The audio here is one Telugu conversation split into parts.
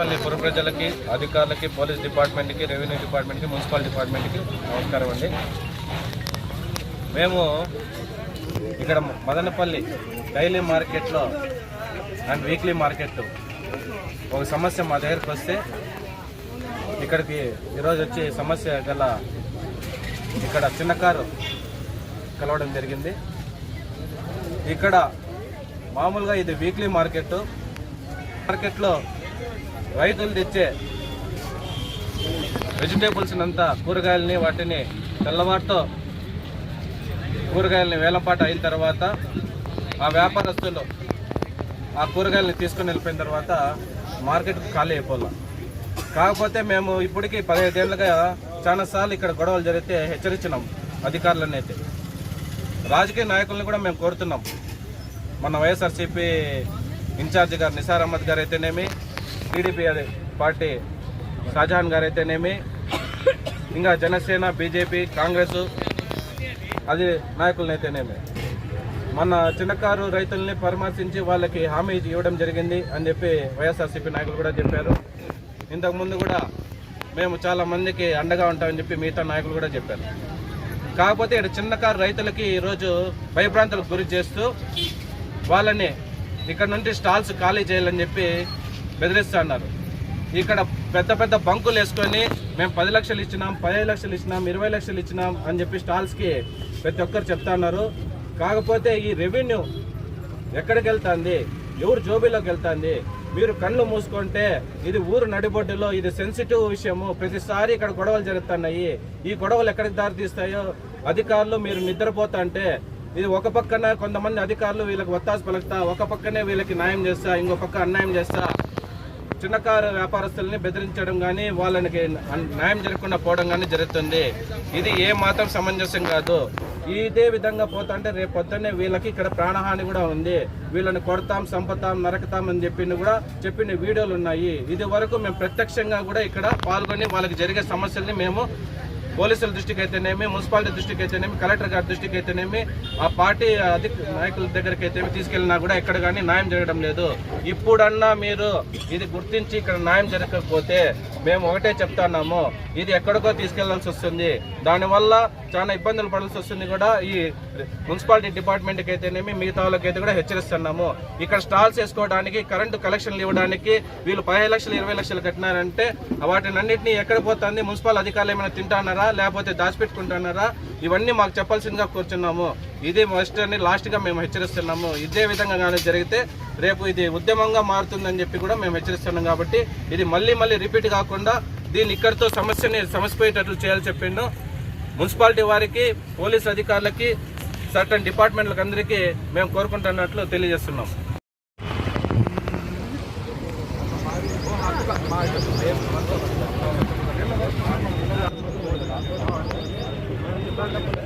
బనపల్లి పుర ప్రజలకి అధికారులకి పోలీస్ డిపార్ట్మెంట్కి రెవెన్యూ డిపార్ట్మెంట్కి మున్సిపల్ డిపార్ట్మెంట్కి నమస్కారం అండి. మేము ఇక్కడ మదనపల్లి డైలీ మార్కెట్లో అండ్ వీక్లీ మార్కెట్ ఒక సమస్య మా దగ్గరకు వస్తే ఇక్కడికి ఈరోజు వచ్చి సమస్య గల ఇక్కడ చిన్న కారు కలవడం జరిగింది. ఇక్కడ మామూలుగా ఇది వీక్లీ మార్కెట్. మార్కెట్లో రైతులు తెచ్చే వెజిటేబుల్స్ అంతా కూరగాయలని వాటిని తెల్లవారితో కూరగాయలని వేలంపాట అయిన తర్వాత ఆ వ్యాపారస్తులు ఆ కూరగాయలని తీసుకుని వెళ్ళిపోయిన తర్వాత మార్కెట్ ఖాళీ అయిపోలే కాకపోతే మేము ఇప్పటికీ పదిహేదేళ్ళుగా చాలాసార్లు ఇక్కడ గొడవలు జరిగితే హెచ్చరించినాం అధికారులను అయితే. రాజకీయ నాయకులను కూడా మేము కోరుతున్నాం. మన వైఎస్ఆర్సీపీ ఇన్ఛార్జి గారు నిసార్ అహ్మద్ గారు అయితేనేమి టీడీపీ అదే పార్టీ షాజహాన్ గారు అయితేనేమి ఇంకా జనసేన బీజేపీ కాంగ్రెస్ అది నాయకులను అయితేనేమి. మన చిన్నకారు రైతుల్ని పరామర్శించి వాళ్ళకి హామీ ఇవ్వడం జరిగింది అని చెప్పి వైఎస్ఆర్సీపీ నాయకులు కూడా చెప్పారు. ఇంతకుముందు కూడా మేము చాలా మందికి అండగా ఉంటామని చెప్పి మిగతా నాయకులు కూడా చెప్పారు. కాకపోతే ఇక్కడ చిన్నకారు రైతులకి ఈరోజు భయభ్రాంతులకు గురి చేస్తూ వాళ్ళని ఇక్కడ నుండి స్టాల్స్ ఖాళీ చేయాలని చెప్పి బెదిరిస్తున్నారు. ఇక్కడ పెద్ద పెద్ద బంకులు వేసుకొని మేము పది లక్షలు ఇచ్చినాం పదిహేను లక్షలు ఇచ్చినాం ఇరవై లక్షలు ఇచ్చినాం అని చెప్పి స్టాల్స్కి ప్రతి ఒక్కరు చెప్తా ఉన్నారు. కాకపోతే ఈ రెవెన్యూ ఎక్కడికి వెళ్తుంది? ఎవరు జోబీలోకి వెళ్తుంది? మీరు కళ్ళు మూసుకుంటే ఇది ఊరు నడిబొడ్డులో ఇది సెన్సిటివ్ విషయము. ప్రతిసారి ఇక్కడ గొడవలు జరుగుతున్నాయి. ఈ గొడవలు ఎక్కడికి దారితీస్తాయో? అధికారులు మీరు నిద్రపోతుంటే ఇది ఒక పక్కన కొంతమంది అధికారులు వీళ్ళకి ఒత్తాసు పలుకుతా ఒక పక్కనే వీళ్ళకి న్యాయం చేస్తా ఇంకో పక్క అన్యాయం చేస్తా. చిన్నకారు వ్యాపారస్తుల్ని బెదిరించడం కానీ వాళ్ళకి న్యాయం జరగకుండా పోవడం కానీ జరుగుతుంది. ఇది ఏ మాత్రం సమంజసం కాదు. ఇదే విధంగా పోతుంటే రేపు పొద్దున్నే వీళ్ళకి ఇక్కడ ప్రాణహాని కూడా ఉంది. వీళ్ళని కొడతాం సంపతాం నరకతాం అని చెప్పిన కూడా చెప్పిన వీడియోలు ఉన్నాయి. ఇది వరకు మేము ప్రత్యక్షంగా కూడా ఇక్కడ పాల్గొని వాళ్ళకి జరిగే సమస్యల్ని మేము పోలీసుల దృష్టికి అయితేనేమి మున్సిపాలిటీ దృష్టికి అయితేనేమి కలెక్టర్ గారి దృష్టికి అయితేనేమి ఆ పార్టీ అధిక నాయకుల దగ్గరికి అయితేనేమి తీసుకెళ్ళినా కూడా ఎక్కడ కానీ న్యాయం జరగడం లేదు. ఇప్పుడన్నా మీరు ఇది గుర్తించి ఇక్కడ న్యాయం జరగకపోతే మేము ఒకటే చెప్తున్నాము ఇది ఎక్కడికో తీసుకెళ్ళాల్సి వస్తుంది. దానివల్ల చాలా ఇబ్బందులు పడాల్సి వస్తుంది కూడా ఈ మున్సిపాలిటీ డిపార్ట్మెంట్కి అయితేనేమి మిగతా వాళ్ళకైతే కూడా హెచ్చరిస్తున్నాము. ఇక్కడ స్టాల్స్ వేసుకోవడానికి కరెంటు కలెక్షన్లు ఇవ్వడానికి వీళ్ళు పదిహేను లక్షలు ఇరవై లక్షలు కట్టినారంటే వాటిని అన్నింటినీ ఎక్కడ పోతుంది మున్సిపల్ అధికారులు ఏమైనా తింటున్నారా లేకపోతే దాచిపెట్టుకుంటున్నారా? ఇవన్నీ మాకు చెప్పాల్సిందిగా కూర్చున్నాము. ఇది ఫస్ట్ అని లాస్ట్గా మేము హెచ్చరిస్తున్నాము. ఇదే విధంగా కానీ జరిగితే రేపు ఇది ఉద్యమంగా మారుతుందని చెప్పి కూడా మేము హెచ్చరిస్తున్నాం కాబట్టి ఇది మళ్ళీ మళ్ళీ రిపీట్ కాకుండా దీన్ని ఇక్కడితో సమస్యని సమస్యపోయేటట్లు చేయాలి చెప్పిండు. మున్సిపాలిటీ వారికి పోలీస్ అధికారులకి సర్టన్ డిపార్ట్మెంట్లకు అందరికీ మేము కోరుకుంటున్నట్లు తెలియజేస్తున్నాం. ఆ,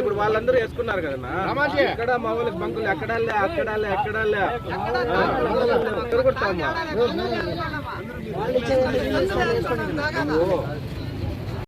ఇప్పుడు వాళ్ళందరూ వేసుకున్నారు కదన్నా. ఇక్కడ మా వాళ్ళకి బంకులు ఎక్కడాలే అక్కడాలే ఎక్కడాలే. తిరుగుతాము